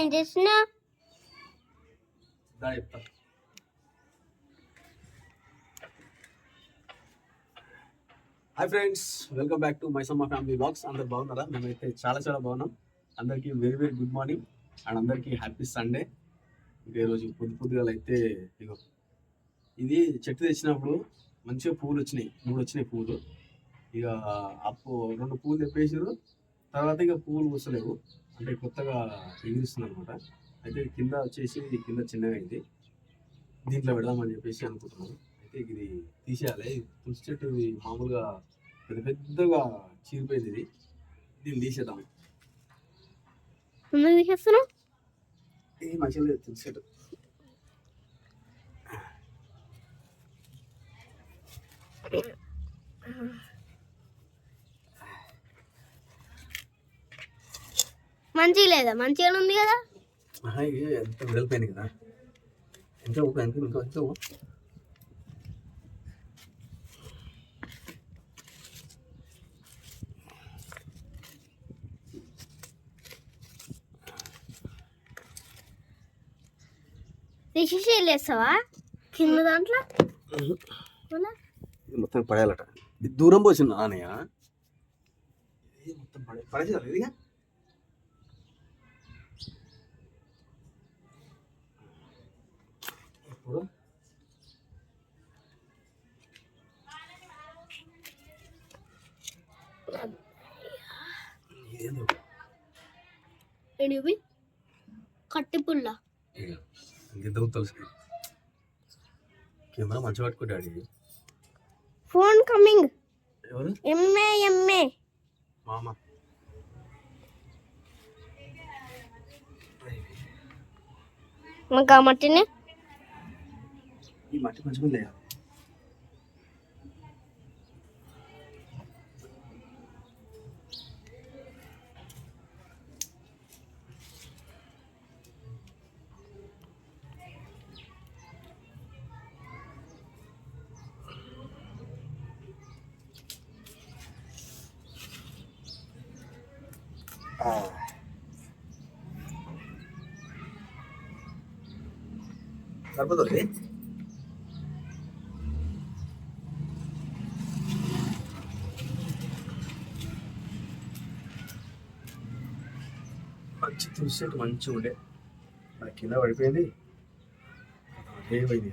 ఏం చేస్తున్నావు hi friends welcome back to Maisamma family vlogs. అందరు బాగున్నారా? మేమైతే చాలా చాలా బాగున్నాం. అందరికీ very very good morning and అందరికీ హ్యాపీ సండే. ఇంకా ఈరోజు పొద్దు పొద్దుగాల అయితే ఇగో ఇది చెట్టు తెచ్చినప్పుడు మంచిగా పూలు వచ్చినాయి. మూడు వచ్చినాయి పూలు ఇక అప్పు రెండు పూలు తెప్పేసారు తర్వాత ఇక పూలు వస్తలేవు అంటే కొత్తగా ఎగిరిస్తుంది అనమాట అయితే కింద వచ్చేసి కింద చిన్నగా అయింది దీంట్లో పెడదామని చెప్పేసి అనుకుంటున్నాను. అయితే ఇది తీసేయాలి. తులసి చెట్టు ఇది మామూలుగా పెద్ద పెద్దగా చీరిపోయింది ఇది. దీన్ని తీసేద్దాం. ఇది మంచిగా లేదు తులసి చెట్టు. మంచిగా లేదా? మంచిగా ఉంది కదా? ఎంత వెడల్పోయింది కదా. ఎంత ఎంత ఇంకా ఎంత తీసేసి వెళ్ళేస్తావా కింద దాంట్లో? మొత్తం పడేయాలట. దూరం పోసింది నానయ్య మొత్తం పడే పడేసారు ఇదిగా? ఇప్పుడు. ఇదేందో? ఎడివి కట్టి పుల్ల. ఇక ఇంకెందుకు తెలుసు కెమెరా మంచిగా పట్టుకుంటాడు ఫోన్ కమింగ్ ఎంఏ ఎంఏ మామ. ఇంకా మట్టిని ఈ మట్టి మంచిగా లేదా సరిపోతుంది మంచి తులసి మంచిగా ఉండే నాకు కింద పడిపోయింది. ఏమైంది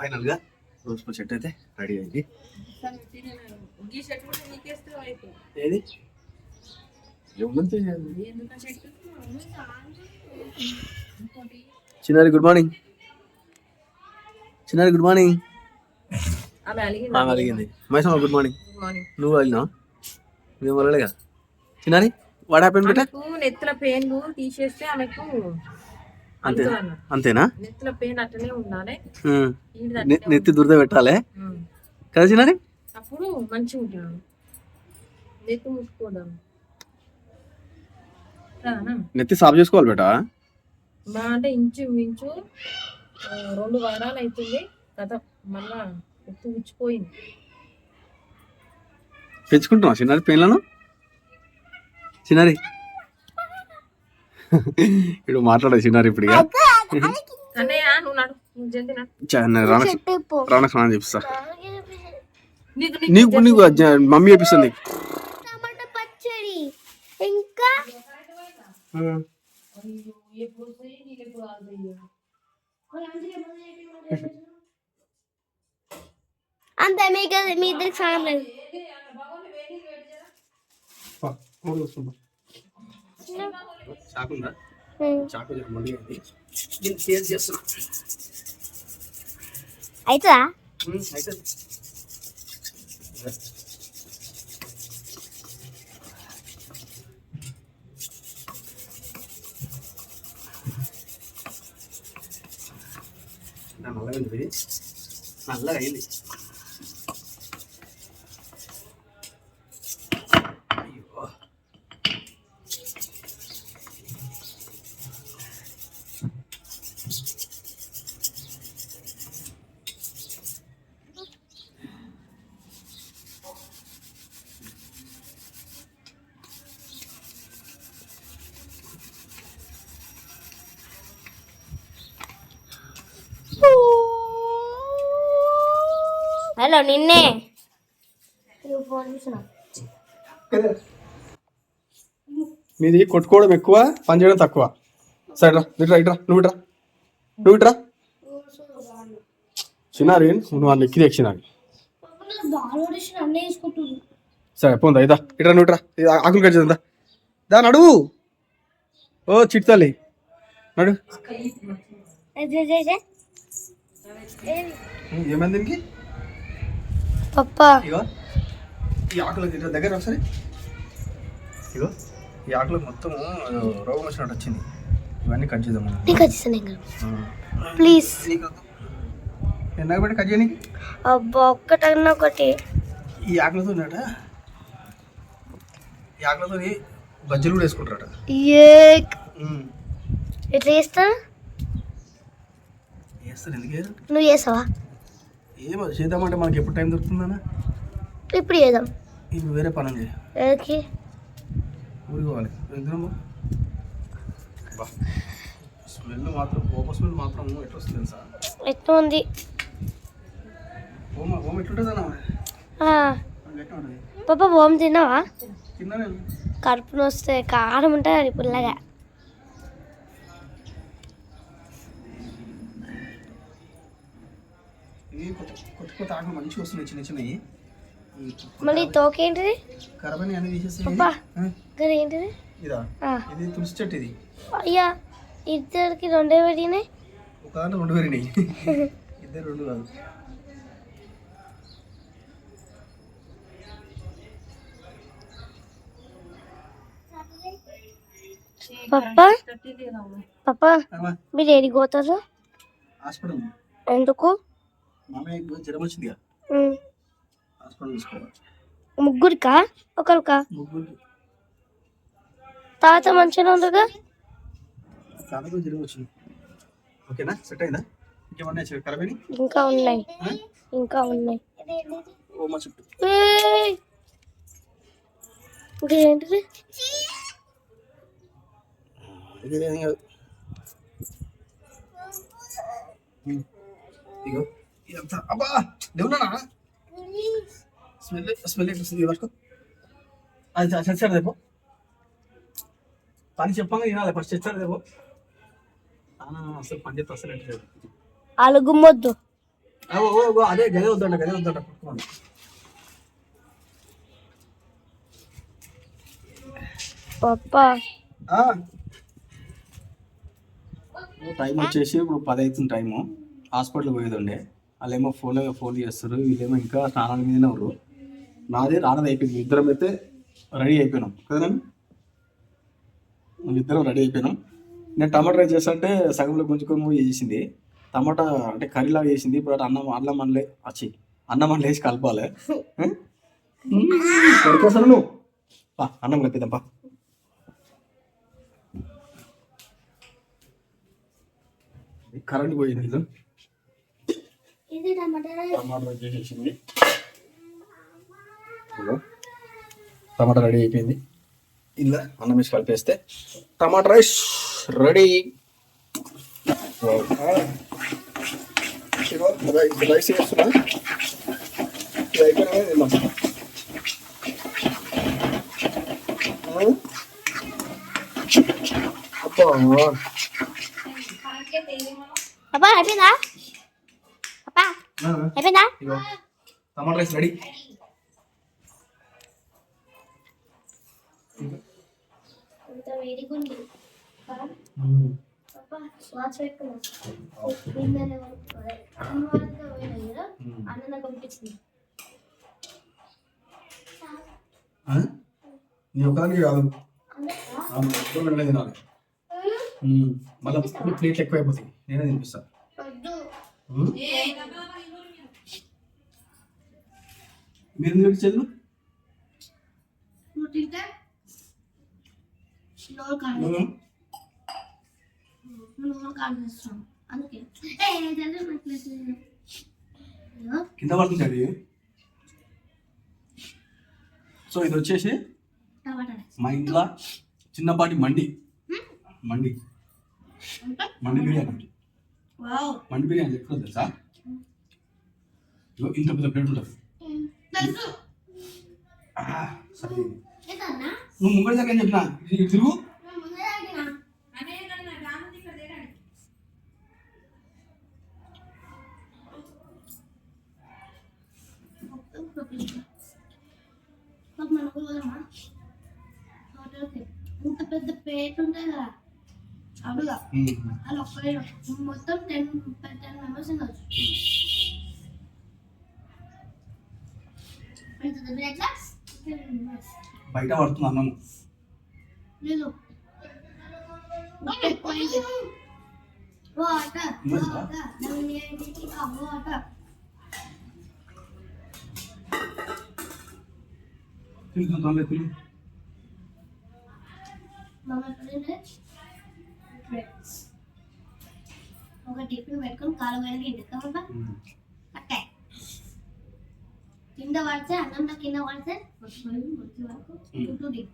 ఫైనల్గా రోజు పూ చెట్టు అయితే రెడీ అయింది. ఏది? చిన్నారి గుడ్ మార్నింగ్ చిన్నారి గుడ్ మార్నింగ్ ఆమె అడిగింది మైసమ్మ గుడ్ మార్నింగ్ నువ్వు వెళ్ళినావు నువ్వు వెళ్ళలేగా చిన్నారి వాట్ హ్యాపెన్ బేటా నెత్తుల పెయిన్ తీసేస్తే ఆమెకు అంతే. అంతేనా? నెత్తుల పెయిన్ అట్లనే ఉండాలి. నెత్తి దురద పెట్టాలి. కదా చిన్నారి అప్పుడు మంచిగా నెత్తి ముట్టుకోదాం? నెత్తి సాఫ్ చేసుకోవాలి బేటా? అంటే ఇంచు మించు రెండు వారాలు అవుతుంది కథ మళ్ళా నెత్తి ఉచ్చిపోయింది తెచ్చుకుంటున్నావు చిన్నారి పెయిన్లను? చిన్నారి ఇప్పుడు మాట్లాడదు చిన్నారి ఇప్పుడు ఇక. అన్నయ్య నువ్వు నడు నువ్వు జల్ది నడు. చ- నేను రాణ చెట్టు పో. రాణ స్నానం చేపిస్తా. నీకు నీకు మమ్మీ పచ్చడి. ఇంకా? అంతే మీకు మీ ఇద్దరికి స్నానం లేదు. చాకు జర మండిగా ఉంది. దీన్ని చేసి చేస్తున్నా. అవుతుందా నల్లగా ఉంది నల్లగా అయింది. హలో నిన్నే. మీది కొట్టుకోవడం ఎక్కువ పని చేయడం తక్కువ. సరే రా ఇట్రా ఇట్రా నువ్వు ఇట్రా నువ్వు ఇట్రా చిన్నారి నువ్వు వాళ్ళు ఎక్కి అన్నీ వేసుకుంటుంది సరే పోందా ఇదా. ఇట్రా నువ్వు ఇట్రా ఇది ఆకులు కట్ చేద్దా దా నడువు. ఓ చిట్తాలి నడు. ఏమైంది దీనికి? పప్పా. ఇగో ఈ ఆకులకి ఇట్లా దగ్గర ఒకసారి. ఇగో ఈ ఆకులకు మొత్తం రోగం వచ్చినట్టు వచ్చింది. ఇవన్నీ కట్ చేద్దాం నీకు వచ్చేసాను ఇంకా. ప్లీజ్ ఎన్నాక పెట్టి కట్ చేయని అబ్బా ఒక్కటన్నా ఒకటి. ఈ ఆకులతో ఉన్నట. ఈ ఆకులతో బజ్జీలు కూడా వేసుకుంటారట. ఎట్లా చేస్తా? వేస్తారు ఎందుకు? నువ్వు చేసావా ఏమో చేద్దామంటే మనకి ఎప్పుడు టైం దొరుకుతుందన్నా ఇప్పుడు చేద్దాం. ఇప్పుడు వేరే పని ఊరికి పోవాలి. ఎందుకు బా. స్మెల్ మాత్రం స్మెల్ మాత్రం ఎట్లా వస్తుంది తెలుసా? ఎట్లా ఉంది? ఓమ ఓమ ఎట్లుంటుందన్నా పాప బొమ్మ తిన్నావా? తిన్నా నేను కడుపు నొస్తే కారం ఉంటుంది అది పుల్లగా ఈ కొత్త కొత్త ఆకులు మంచిగా వస్తున్నాయి చిన్న చిన్నవి. ఈ మళ్ళీ తోకేంటిది కరబని. ఆ, ఇక్కడ ఏంటిది? ఇదా? ఇది తులసి చెట్టు ఇది. అయ్యా ఇద్దరికి రెండే పెట్టినాయి ఒక దాంట్లో రెండు పెరిగినాయి. ఇద్దరు రెండు కాదు. పప్ప? పప్ప? మీరు ఏడికి పోతారు? హాస్పిటల్. ఎందుకు? మామయ్య జ్వరం వచ్చిందిగా. ఉమ్, హాస్పిటల్ తీసుకోవాలి. ముగ్గురికా? ఒకరికా? ముగ్గురు తాత మంచిగా ఉందిగా తాతకు జ్వరం వచ్చింది. ఓకేనా? సెట్ అయిందా? ఇంకేమన్నా వచ్చాయి కరబని ఇంకా ఉన్నాయి. ఇంకా ఉన్నాయి. ఓ మా చుట్టూ. ఏయ్! ఇంకేంటిది? ఇది ఏం కాదు. ఉమ్. ఇగో. ఇదంతా అబ్బా! దేవునా స్మెల్ స్మెల్ ఎట్లా వస్తుంది పట్టుకో అది చచ్చారు రేపు. పని చెప్పంగా వినాలి ఫస్ట్ చచ్చారు రేపు. అసలు పని చేస్తే అసలు వాళ్ళు గుమ్మొద్దు ఓ, అదే గదే వద్దంట గదే వద్దంట పట్టుకోండి పప్ప టైం వచ్చేసి ఇప్పుడు పది అవుతుంది టైము. హాస్పిటల్ పోయేది ఉండే వాళ్ళు ఏమో ఫోన్ ఫోన్ చేస్తారు వీళ్ళేమో ఇంకా స్నానాల మీదనే ఉన్నారు నాది రానది అయిపోయింది. ఇద్దరం అయితే రెడీ అయిపోయినాం. కదా ఇద్దరం రెడీ అయిపోయినాం. నేను టమాటా రైస్ చేస్తుంటే సగంలో గుంజుకొని పోయి చేసింది. టమాటా అంటే కర్రీలాగా చేసింది. ఇప్పుడు అన్నం అన్నం మనలే వచ్చి అన్నం మనలే వేసి కలపాలి. కొడుకోసాను నువ్వు. పా అన్నం కలిపిద్దాం పా. కరెంట్ పోయింది ఇది టమాటా టమాటా రెడీ చేసేసింది. ఇదిగో. టమాటా రెడీ అయిపోయింది. ఇలా అన్నం వేసి కలిపేస్తే టమాటా రైస్ రెడీ. రైస్ వేస్తున్నా ఇది అయిపోయినా ఆ? అబ్బా. పప్ప అయిపోయిందా? అయిపోయిందా? టమాటా రైస్ రెడీ? నీ ఒకదానికి కాదు. తినాలి. మళ్ళీ ప్లేట్లు ఎక్కువ అయిపోతాయి నేనే తినిపిస్తా. మీరు ఎందుకు చేతులు నువ్వు తింటే? నోరు కాదు నోరు అందుకే. పడుతుంది సో ఇది వచ్చేసి. మా ఇంట్లో చిన్నపాటి మండి. మండి. మండి బిర్యానీ మండి బిర్యానీ ఎక్కడ తెలుసా? ఇంత పెద్ద ప్లేట్ ఉంటుంది తెలుసు ఆ, సరే ఏదన్నా నువ్వు ముంగడి దగ్గర చెప్పిన? తిరుగు. ఇంత పెద్ద పేట ఉంటుంది కదా అడుగా ఒక్కడే మొత్తం టెన్ వాటర్ తిరుగు తొందరగా తిరుగు. మమ్మ ఎప్పుడంటే ఒక టిఫిన్ పెట్టుకొని కాలు వెళ్ళి ఇంటికి కాబట్టి ఉమ్. అట్టే కింద పడితే అన్నంలో కింద పడితే వచ్చి వచ్చే వరకు చుట్టూ దిగు.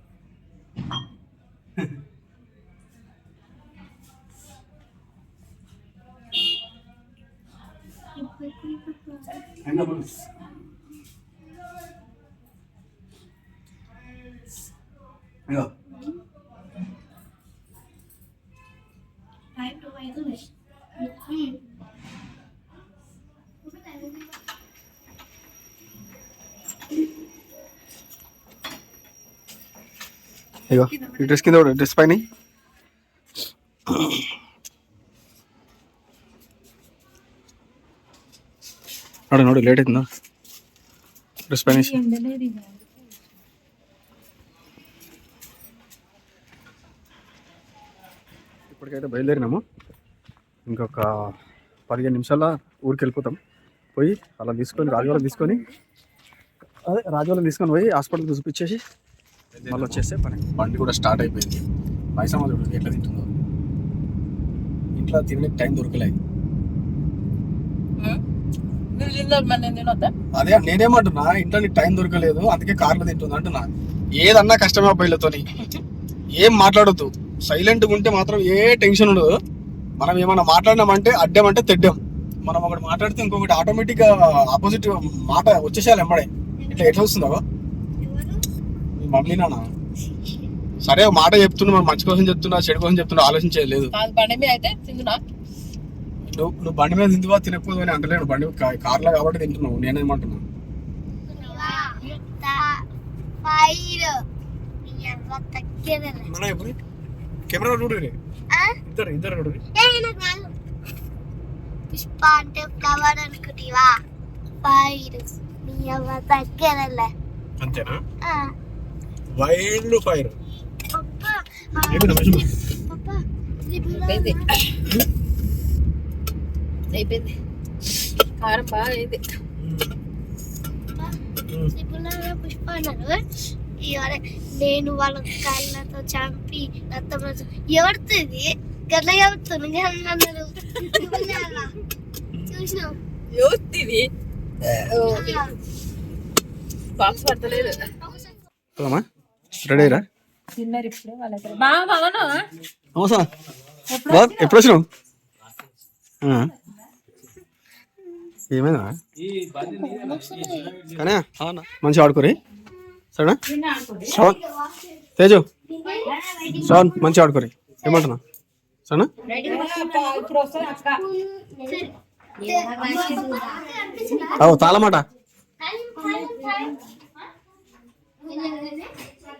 అయినా పడు. ఇదిగో టైం టు అవుతుంది ఇగో ఈ డ్రెస్ కింద డ్రెస్ పైన. నోడు నోడు లేట్ అవుతుందా? డ్రెస్ పైన ఇప్పటికైతే బయలుదేరినాము. ఇంకొక పదిహేను నిమిషాల ఊరికి వెళ్ళిపోతాం. పోయి అలా తీసుకొని రాజవాళ్ళని తీసుకొని అదే రాజవాళ్ళని తీసుకొని పోయి హాస్పిటల్ చూపించేసి మళ్ళీ వచ్చేస్తే పని. బండి కూడా స్టార్ట్ అయిపోయింది. మైసమ్మ చూడు ఎట్లా తింటుందో ఇంట్లో తినే టైం దొరకలేదు అదే నేనేమంటున్నా ఇంట్లో నీకు టైం దొరకలేదు అందుకే కార్లో తింటుంది అంటున్నా. ఏదన్నా కష్టమే అబ్బాయిలతోని ఏం మాట్లాడొద్దు. సైలెంట్గా ఉంటే మాత్రం ఏ టెన్షన్ ఉండదు. మనం ఏమన్నా మాట్లాడినామంటే అడ్డామంటే తెడ్డాం. మనం ఒకటి మాట్లాడితే ఇంకొకటి ఆటోమేటిక్గా ఆపోజిట్ మాట వచ్చేసేయాలి ఎంబడే ఇట్లా ఎట్లా వస్తుందో? మీ మమ్మీ నాన్న? సరే మాట చెప్తున్నా మంచి కోసం చెప్తున్నా చెడు కోసం చెప్తున్నా ఆలోచించేది లేదు. కాదు బండి మీద అయితే తిందునా నువ్వు నువ్వు బండి మీద తిందువా తినకపోదు అని అంటలేడు బండి కార్లో కాబట్టి తింటున్నావు. నేనేమంటున్నా? మనం ఎప్పుడు? కెమెరా చూడు ఇద్దరు ఇద్దరు చూడు పుష్ప అంటే ఫ్లవర్ అనుకుంటివా? ఫైర్. మీ అవ్వ దగ్గరలే అంతేనా వైల్డ్ ఫైర్. అయిపోయిందా. అయిపోయింది. కారం బాగా అయింది. త్రిపుల పుష్ప అన్నారు. ఇవాళ నేను వాళ్ళ కాళ్ళతో చంపి రక్తం ఎవడుతుంది గట్ల ఎవడుతుంది అన్నారు. చూసినావు? బాక్స్ పడతలేదు. పోదామా రెడీ అయ్యరా? తిన్నారు ఇప్పుడు వాళ్ళకి బాగా బాగున్నావా? నమస్తా. బాబు ఎప్పుడు వచ్చినావు? ఆ. ఏమైందా? కానీ అవునా? మంచిగా ఆడుకోరి సరేనా? శ్రవణ్. తేజు. శ్రవణ్ మంచిగా ఆడుకోరి ఏమంటున్నా సరేనా? తాళమాట